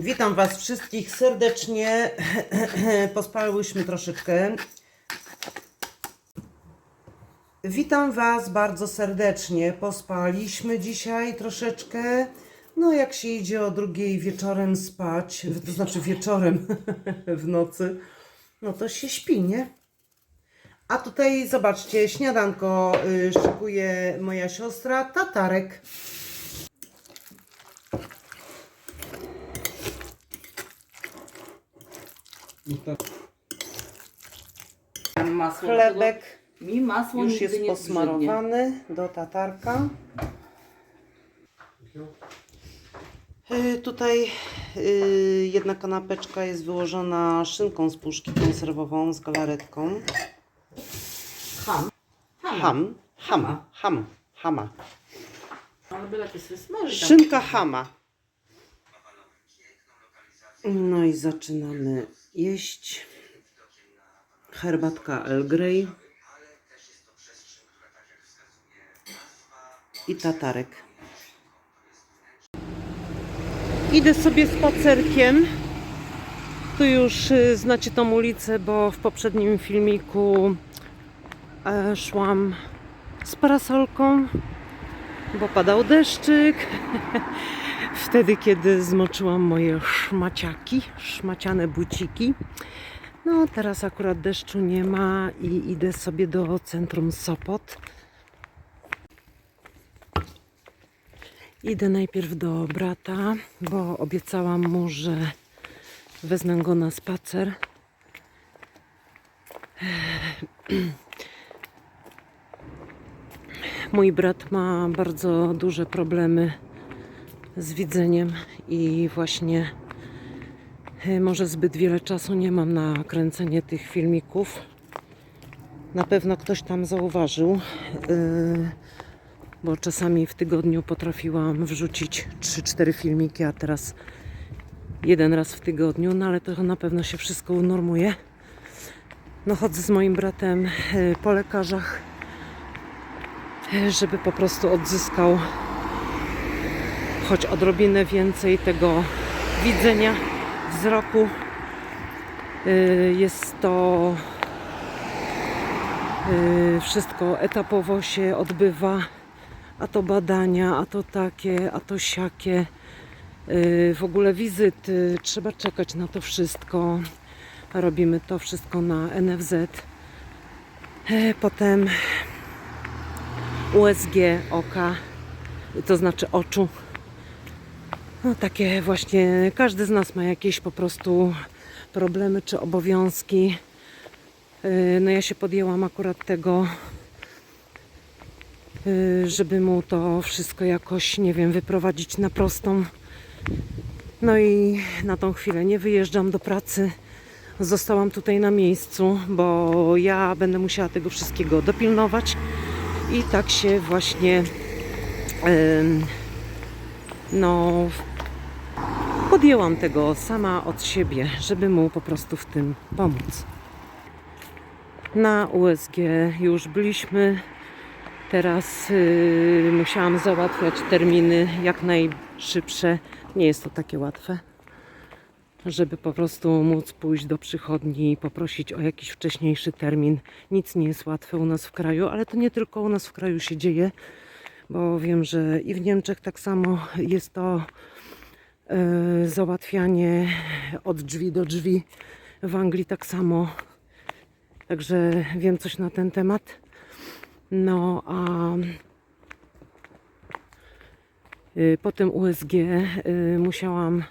Witam Was wszystkich serdecznie. Pospałyśmy troszeczkę. Witam Was bardzo serdecznie. Pospaliśmy dzisiaj troszeczkę. No, jak się idzie o drugiej wieczorem spać, to znaczy wieczorem w nocy, no to się śpi, nie? A tutaj zobaczcie, śniadanko y, szykuje moja siostra, tatarek. Masło Chlebek. Tego, mi masło Już jest posmarowany do tatarka. Y, Tutaj y, jedna kanapeczka jest wyłożona szynką z puszki konserwową z galaretką. Ham. Ham. Ham, ham, ham, hama. Szynka hama. No i zaczynamy jeść. Herbatka Earl Grey. I tatarek. Idę sobie spacerkiem. Tu już y, znacie tą ulicę, bo w poprzednim filmiku e, szłam z parasolką, bo padał deszczyk. Wtedy, kiedy zmoczyłam moje szmaciaki, szmaciane buciki. No, teraz akurat deszczu nie ma i idę sobie do centrum Sopot. Idę najpierw do brata, bo obiecałam mu, że wezmę go na spacer. Mój brat ma bardzo duże problemy z widzeniem i właśnie e, może zbyt wiele czasu nie mam na kręcenie tych filmików. Na pewno ktoś tam zauważył, yy, bo czasami w tygodniu potrafiłam wrzucić 3-4 filmiki, a teraz jeden raz w tygodniu, no ale to na pewno się wszystko unormuje. No chodzę z moim bratem e, po lekarzach, e, żeby po prostu odzyskał choć odrobinę więcej tego widzenia, wzroku. Y, Jest to y, wszystko etapowo się odbywa, a to badania, a to takie, a to siakie. Y, W ogóle wizyty, trzeba czekać na to wszystko. Robimy to wszystko na NFZ. Potem USG oka, to znaczy oczu. No takie właśnie, każdy z nas ma jakieś po prostu problemy czy obowiązki. Yy, No ja się podjęłam akurat tego, yy, żeby mu to wszystko jakoś, nie wiem, wyprowadzić na prostą. No i na tą chwilę nie wyjeżdżam do pracy. Zostałam tutaj na miejscu, bo ja będę musiała tego wszystkiego dopilnować. I tak się właśnie no podjęłam tego sama od siebie, żeby mu po prostu w tym pomóc. Na USG już byliśmy. Teraz yy, musiałam załatwiać terminy jak najszybsze. Nie jest to takie łatwe, żeby po prostu móc pójść do przychodni i poprosić o jakiś wcześniejszy termin. Nic nie jest łatwe u nas w kraju, ale to nie tylko u nas w kraju się dzieje, bo wiem, że i w Niemczech tak samo jest to załatwianie od drzwi do drzwi. W Anglii tak samo. Także wiem coś na ten temat. No a y, po tym USG y, musiałam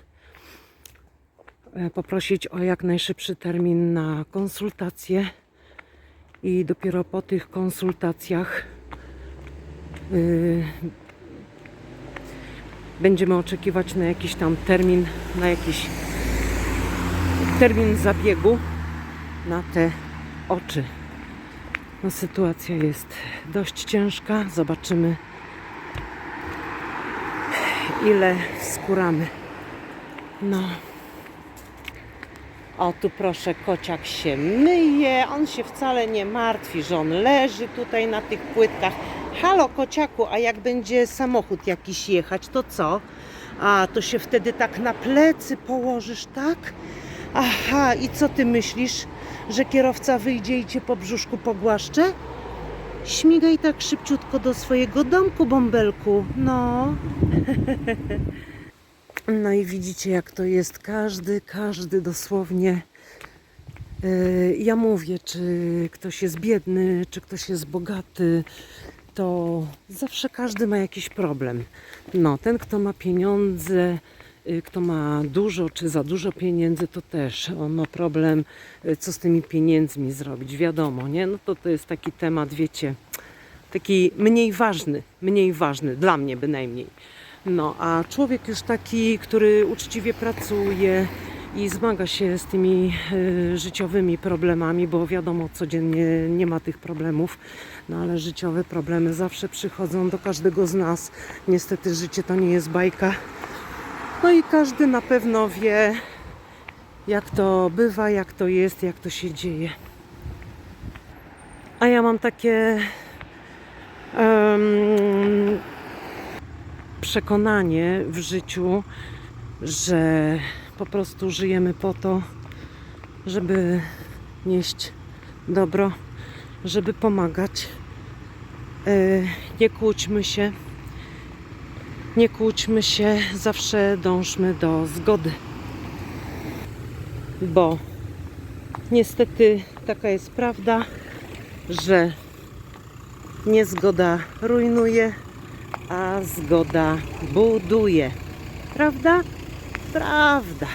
e, poprosić o jak najszybszy termin na konsultację i dopiero po tych konsultacjach y, będziemy oczekiwać na jakiś tam termin, na jakiś termin zabiegu na te oczy. No, sytuacja jest dość ciężka. Zobaczymy, ile skóramy. No. O, tu proszę, kociak się myje. On się wcale nie martwi, że on leży tutaj na tych płytkach. Halo, kociaku, a jak będzie samochód jakiś jechać, to co? A, to się wtedy tak na plecy położysz, tak? Aha, i co ty myślisz, że kierowca wyjdzie i cię po brzuszku pogłaszcze? Śmigaj tak szybciutko do swojego domku, bąbelku. No. No i widzicie, jak to jest. Każdy, każdy dosłownie. Yy, ja mówię, czy ktoś jest biedny, czy ktoś jest bogaty, to zawsze każdy ma jakiś problem. No, ten, kto ma pieniądze, y, kto ma dużo czy za dużo pieniędzy, to też on ma problem, y, co z tymi pieniędzmi zrobić. Wiadomo, nie? No to to jest taki temat, wiecie, taki mniej ważny, mniej ważny, dla mnie bynajmniej. No, a człowiek już taki, który uczciwie pracuje i zmaga się z tymi y, życiowymi problemami, bo wiadomo, codziennie nie ma tych problemów, no ale życiowe problemy zawsze przychodzą do każdego z nas. Niestety życie to nie jest bajka. No i każdy na pewno wie, jak to bywa, jak to jest, jak to się dzieje. A ja mam takie em, przekonanie w życiu, że po prostu żyjemy po to, żeby nieść dobro, żeby pomagać. E, Nie kłóćmy się, nie kłóćmy się, zawsze dążmy do zgody. Bo niestety taka jest prawda, że niezgoda rujnuje, a zgoda buduje. Prawda? Prawda.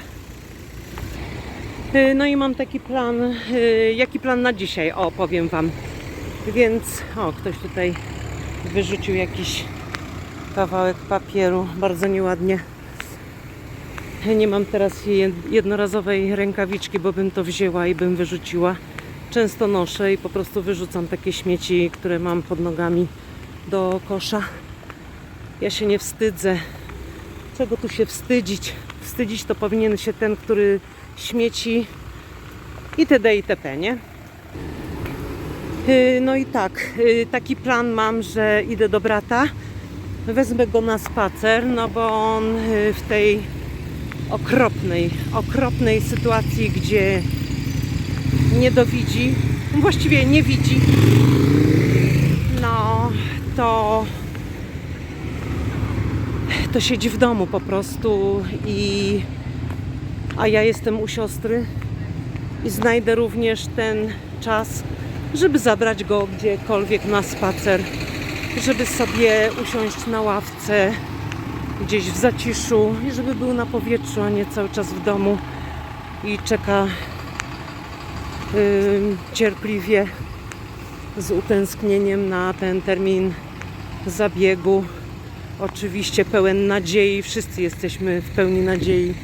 Y, No i mam taki plan. y, Jaki plan na dzisiaj? O, powiem Wam. Więc, o, ktoś tutaj wyrzucił jakiś kawałek papieru. Bardzo nieładnie. Nie mam teraz jed- jednorazowej rękawiczki, bo bym to wzięła i bym wyrzuciła. Często noszę i po prostu wyrzucam takie śmieci, które mam pod nogami do kosza. Ja się nie wstydzę. Czego tu się wstydzić? Wstydzić to powinien się ten, który śmieci itd. itp. nie? Yy, No i tak, yy, taki plan mam, że idę do brata. Wezmę go na spacer, no bo on yy, w tej okropnej, okropnej sytuacji, gdzie nie dowidzi, właściwie nie widzi, no to to siedzi w domu po prostu i a ja jestem u siostry i znajdę również ten czas, żeby zabrać go gdziekolwiek na spacer, żeby sobie usiąść na ławce gdzieś w zaciszu i żeby był na powietrzu, a nie cały czas w domu i czeka ym, cierpliwie z utęsknieniem na ten termin zabiegu. Oczywiście pełen nadziei, wszyscy jesteśmy w pełni nadziei,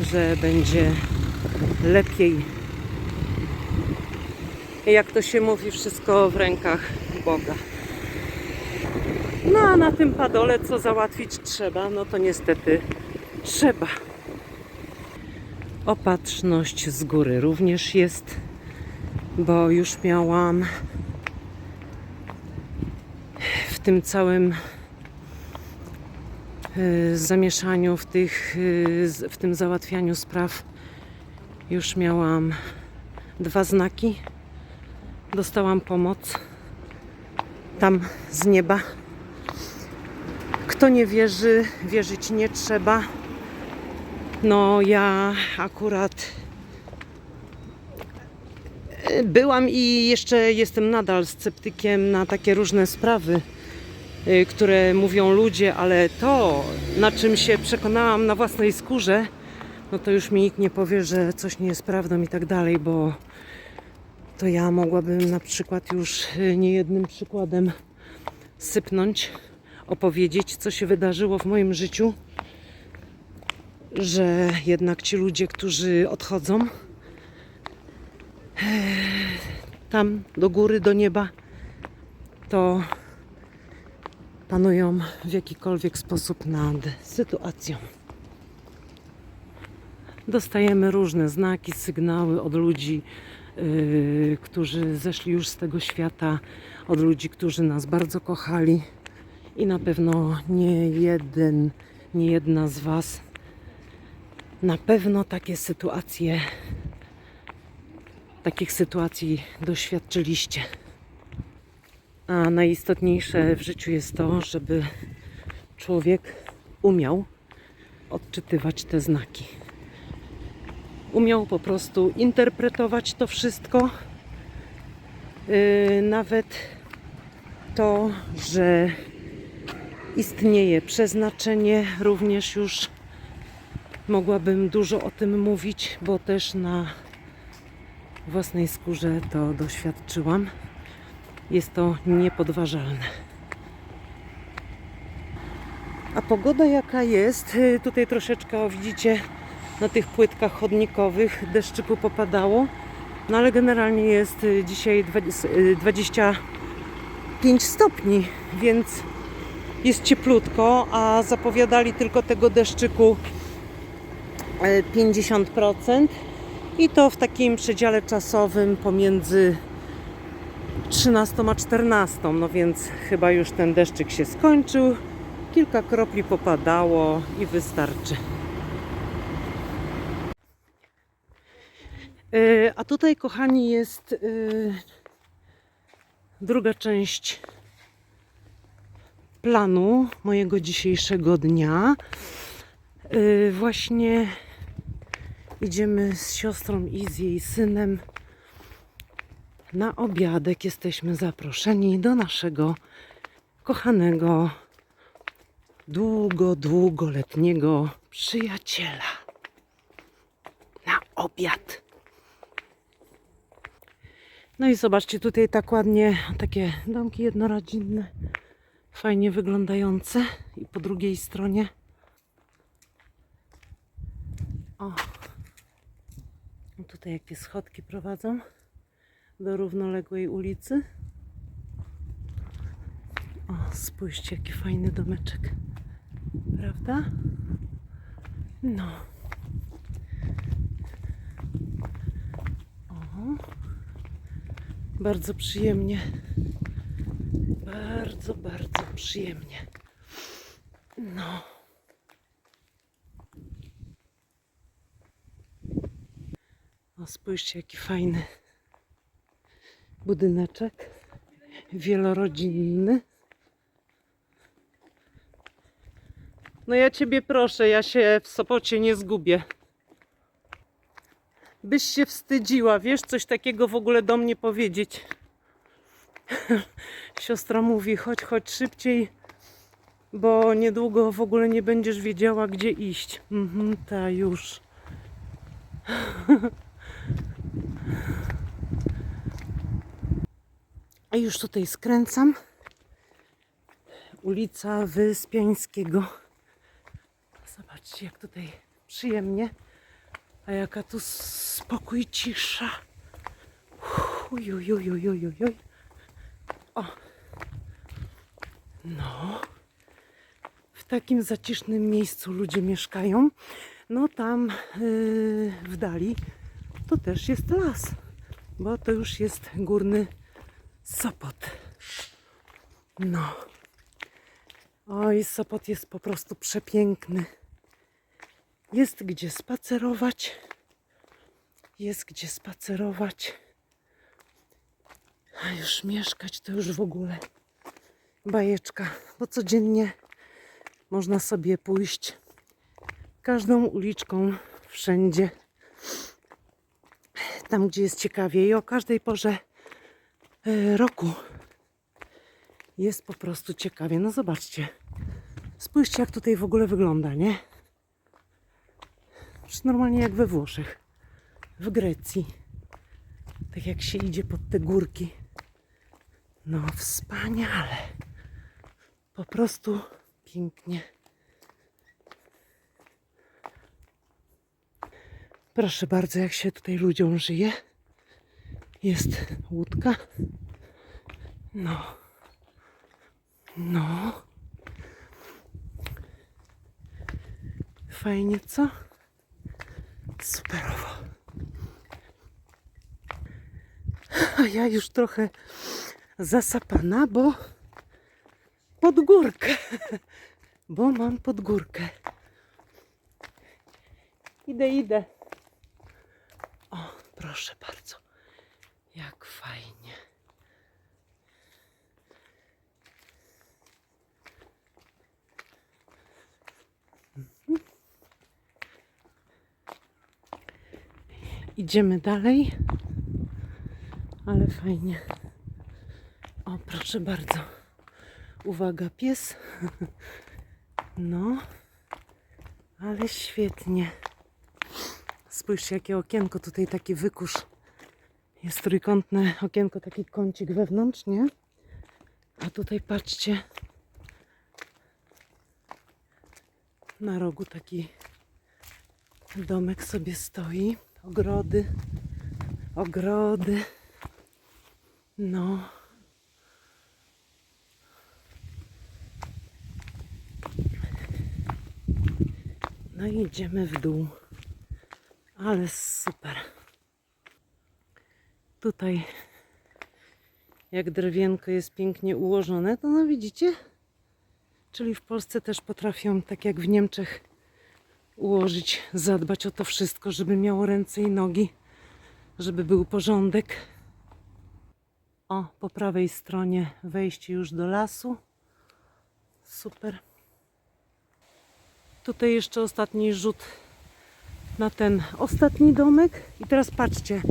że będzie lepiej. Jak to się mówi, wszystko w rękach Boga. No a na tym padole, co załatwić trzeba, no to niestety trzeba. Opatrzność z góry również jest, bo już miałam w tym całym zamieszaniu, w, tych, y, w tym załatwianiu spraw już miałam dwa znaki. Dostałam pomoc tam z nieba. Kto nie wierzy, wierzyć nie trzeba. No ja akurat y, byłam i jeszcze jestem nadal sceptykiem na takie różne sprawy, y, które mówią ludzie, ale to, na czym się przekonałam na własnej skórze, no to już mi nikt nie powie, że coś nie jest prawdą i tak dalej, bo to ja mogłabym na przykład już y, niejednym przykładem sypnąć, opowiedzieć, co się wydarzyło w moim życiu, że jednak ci ludzie, którzy odchodzą eh, tam do góry, do nieba, to panują w jakikolwiek sposób nad sytuacją. Dostajemy różne znaki, sygnały od ludzi, yy, którzy zeszli już z tego świata, od ludzi, którzy nas bardzo kochali i na pewno nie jeden nie jedna z Was na pewno takie sytuacje, takich sytuacji doświadczyliście. A najistotniejsze w życiu jest to, żeby człowiek umiał odczytywać te znaki. Umiał po prostu interpretować to wszystko. Yy, nawet to, że istnieje przeznaczenie, również już mogłabym dużo o tym mówić, bo też na własnej skórze to doświadczyłam. Jest to niepodważalne. A pogoda jaka jest? Y, Tutaj troszeczkę, widzicie, na tych płytkach chodnikowych deszczyku popadało. No ale generalnie jest y, dzisiaj 20 y, 25 stopni, więc jest cieplutko, a zapowiadali tylko tego deszczyku e, 50% i to w takim przedziale czasowym pomiędzy 13 a 14, no więc chyba już ten deszczyk się skończył. Kilka kropli popadało i wystarczy. E, A tutaj, kochani, jest e, druga część planu mojego dzisiejszego dnia. E, Właśnie idziemy z siostrą i z jej synem na obiadek. Jesteśmy zaproszeni do naszego kochanego, długo, długoletniego przyjaciela. Na obiad. No i zobaczcie, tutaj tak ładnie takie domki jednorodzinne, fajnie wyglądające. I po drugiej stronie. O. Tutaj jakie schodki prowadzą do równoległej ulicy. O, spójrzcie, jaki fajny domeczek. Prawda? No. O. Bardzo przyjemnie. Bardzo, bardzo przyjemnie. No. O, spójrzcie, jaki fajny budyneczek. Wielorodzinny. No ja ciebie proszę, ja się w Sopocie nie zgubię. Byś się wstydziła, wiesz, coś takiego w ogóle do mnie powiedzieć. Siostra mówi, chodź, chodź szybciej, bo niedługo w ogóle nie będziesz wiedziała, gdzie iść. Mhm, ta już. A już tutaj skręcam. Ulica Wyspiańskiego. Zobaczcie, jak tutaj przyjemnie. A jaka tu spokój, cisza. Ujujujujujujuj. O. No. W takim zacisznym miejscu ludzie mieszkają. No tam yy, w dali to też jest las, bo to już jest górny Sopot. No. Oj, Sopot jest po prostu przepiękny. Jest gdzie spacerować. Jest gdzie spacerować. A już mieszkać to już w ogóle bajeczka, bo codziennie można sobie pójść każdą uliczką, wszędzie, tam gdzie jest ciekawie i o każdej porze roku jest po prostu ciekawie. No zobaczcie, spójrzcie jak tutaj w ogóle wygląda, nie? Już normalnie jak we Włoszech, w Grecji. Tak jak się idzie pod te górki. No wspaniale. Po prostu pięknie. Proszę bardzo, jak się tutaj ludziom żyje. Jest łódka. No. No. Fajnie, co? Superowo. A ja już trochę zasapana, bo pod górkę. bo mam pod górkę. Idę, idę. O, proszę bardzo. Jak fajnie. Idziemy dalej. Ale fajnie. O, proszę bardzo. Uwaga, pies. No, ale świetnie. Spójrzcie, jakie okienko tutaj, taki wykusz. Jest trójkątne okienko, taki kącik wewnątrz, nie? A tutaj patrzcie. Na rogu taki domek sobie stoi. Ogrody. Ogrody. No. No i idziemy w dół. Ale super. Tutaj jak drewienko jest pięknie ułożone, to no widzicie? Czyli w Polsce też potrafią, tak jak w Niemczech, ułożyć, zadbać o to wszystko, żeby miało ręce i nogi, żeby był porządek. O, po prawej stronie wejście już do lasu. Super. Tutaj jeszcze ostatni rzut na ten ostatni domek. I teraz patrzcie,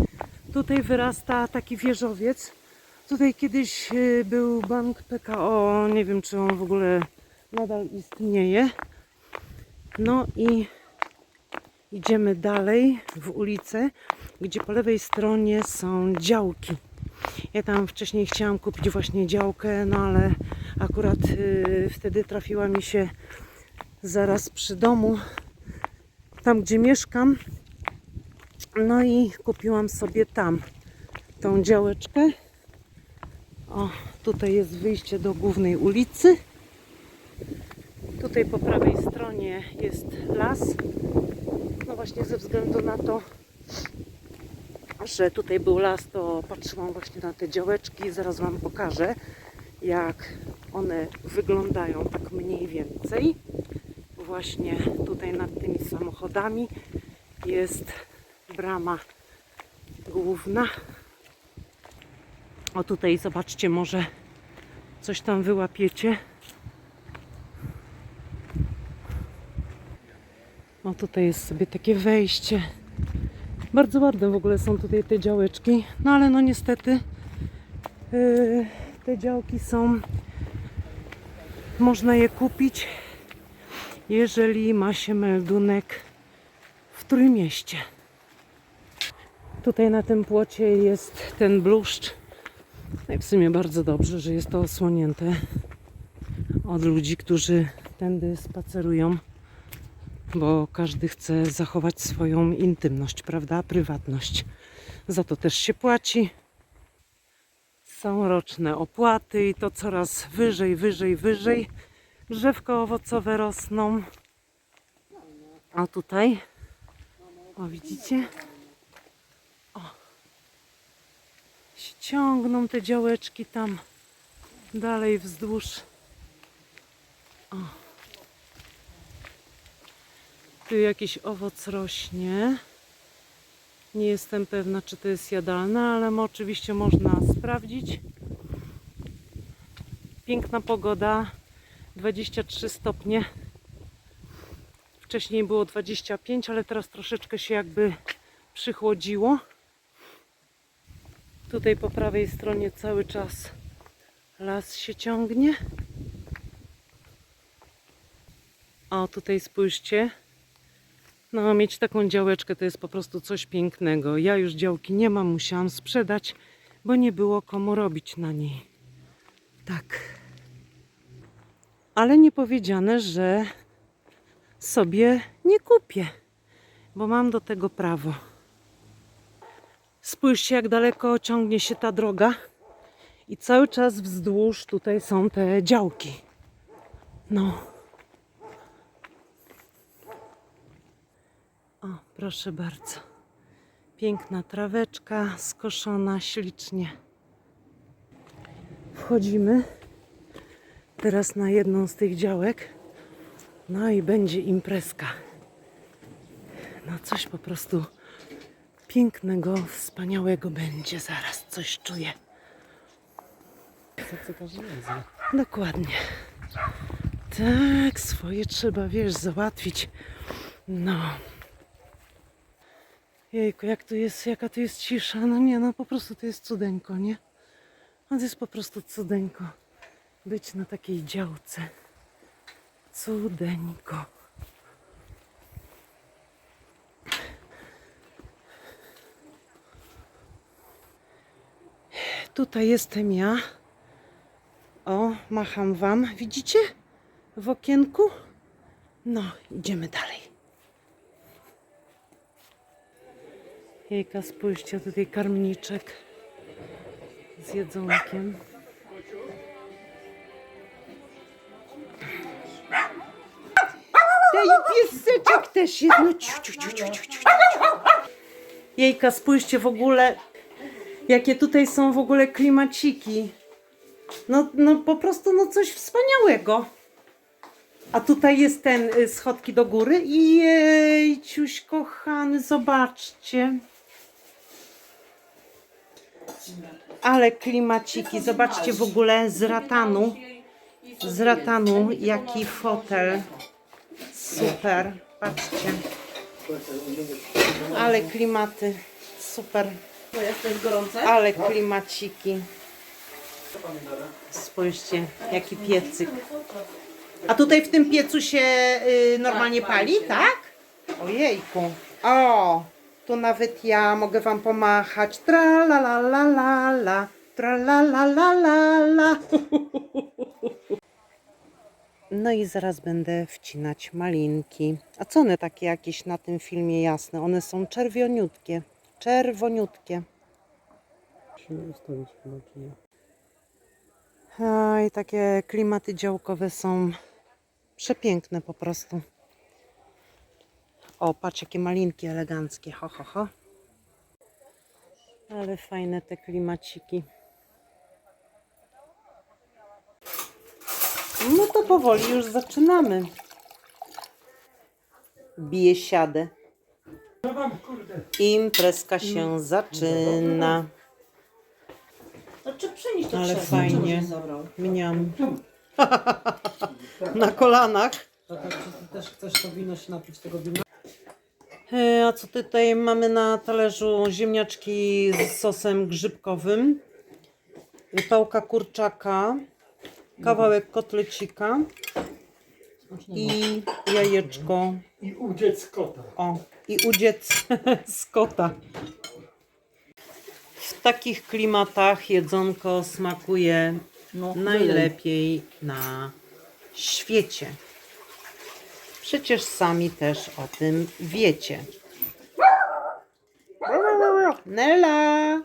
tutaj wyrasta taki wieżowiec. Tutaj kiedyś y, był bank PKO, nie wiem czy on w ogóle nadal istnieje. No i idziemy dalej w ulicę, gdzie po lewej stronie są działki. Ja tam wcześniej chciałam kupić właśnie działkę, no ale akurat y, wtedy trafiła mi się zaraz przy domu, tam gdzie mieszkam. No i kupiłam sobie tam tą działeczkę. O, tutaj jest wyjście do głównej ulicy. Tutaj po prawej stronie jest las. No właśnie ze względu na to, że tutaj był las, to patrzyłam właśnie na te działeczki. Zaraz Wam pokażę, jak one wyglądają tak mniej więcej. Właśnie tutaj nad tymi samochodami jest brama główna. O tutaj zobaczcie, może coś tam wyłapiecie. O tutaj jest sobie takie wejście. Bardzo ładne w ogóle są tutaj te działeczki. No ale no niestety yy, te działki są można je kupić jeżeli ma się meldunek w Trójmieście. Tutaj na tym płocie jest ten bluszcz. No w sumie bardzo dobrze, że jest to osłonięte od ludzi, którzy tędy spacerują, bo każdy chce zachować swoją intymność, prawda? Prywatność. Za to też się płaci. Są roczne opłaty i to coraz wyżej, wyżej, wyżej. Drzewka owocowe rosną. A tutaj, o widzicie? O, ciągną te działeczki tam dalej wzdłuż. O. Tu jakiś owoc rośnie. Nie jestem pewna, czy to jest jadalne, ale oczywiście można sprawdzić. Piękna pogoda, 23 stopnie. Wcześniej było 25, ale teraz troszeczkę się jakby przychłodziło. Tutaj po prawej stronie cały czas las się ciągnie. O, tutaj spójrzcie. No, mieć taką działeczkę to jest po prostu coś pięknego. Ja już działki nie mam, musiałam sprzedać, bo nie było komu robić na niej. Tak. Ale nie powiedziane, że sobie nie kupię, bo mam do tego prawo. Spójrzcie, jak daleko ciągnie się ta droga. I cały czas wzdłuż tutaj są te działki. No. O, proszę bardzo. Piękna traweczka, skoszona ślicznie. Wchodzimy teraz na jedną z tych działek. No i będzie imprezka. No coś po prostu pięknego, wspaniałego będzie zaraz. Coś czuję. Dokładnie. Tak, swoje trzeba, wiesz, załatwić. No. Jejku, jak tu jest, jaka tu jest cisza. No nie, no po prostu to jest cudeńko, nie? No to jest po prostu cudeńko. Być na takiej działce. Cudeńko. Tutaj jestem ja. O, macham wam. Widzicie? W okienku? No, idziemy dalej. Jejka, spójrzcie, tutaj karmniczek z jedzonkiem. Daj pieseczek też. Ciu, ciu, ciu, ciu, ciu, ciu, ciu. Jejka, spójrzcie w ogóle, jakie tutaj są w ogóle klimaciki. No, no po prostu no coś wspaniałego. A tutaj jest ten y, schodki do góry. Jejciuś kochany, zobaczcie. Ale klimaciki, zobaczcie w ogóle z ratanu. Z ratanu jaki fotel. Super, patrzcie. Ale klimaty, super. To jest też gorące? Ale klimaciki. Spójrzcie, jaki piecyk. A tutaj w tym piecu się y, normalnie pali, tak? Ojejku. O, tu nawet ja mogę wam pomachać. Tra la la la la la. Tra la la la la la. No i zaraz będę wcinać malinki. A co one takie jakieś na tym filmie jasne? One są czerwioniutkie. Czerwoniutkie. Aj, takie klimaty działkowe są przepiękne po prostu. O, patrz jakie malinki eleganckie, ho, ho, ho. Ale fajne te klimaciki. No to powoli już zaczynamy. Biesiadę. Imprezka się zaczyna. To czy przynieść to Ale krzesło? fajnie. Czemu nie zabrał? Mniam. Na kolanach. To czy ty też chcesz to wino się napić tego wina? E, A co tutaj mamy na talerzu? Ziemniaczki z sosem grzybkowym, pałka kurczaka, kawałek kotlecika i jajeczko. I udziec kota. O, i udziec z kota. W takich klimatach jedzonko smakuje No, najlepiej na świecie. Przecież sami też o tym wiecie. Nela!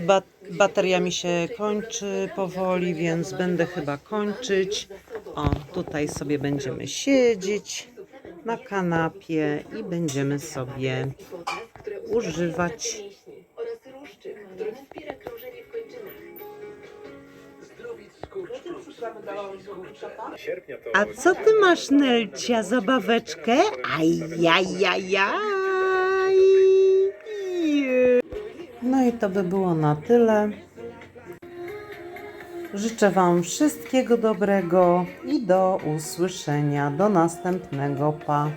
Ba bateria mi się kończy powoli, więc będę chyba kończyć. O, tutaj sobie będziemy siedzieć na kanapie i będziemy sobie używać. A co ty masz, Nelcia, zabaweczkę? Ajajajaj. No i to by było na tyle. Życzę Wam wszystkiego dobrego i do usłyszenia. Do następnego. Pa.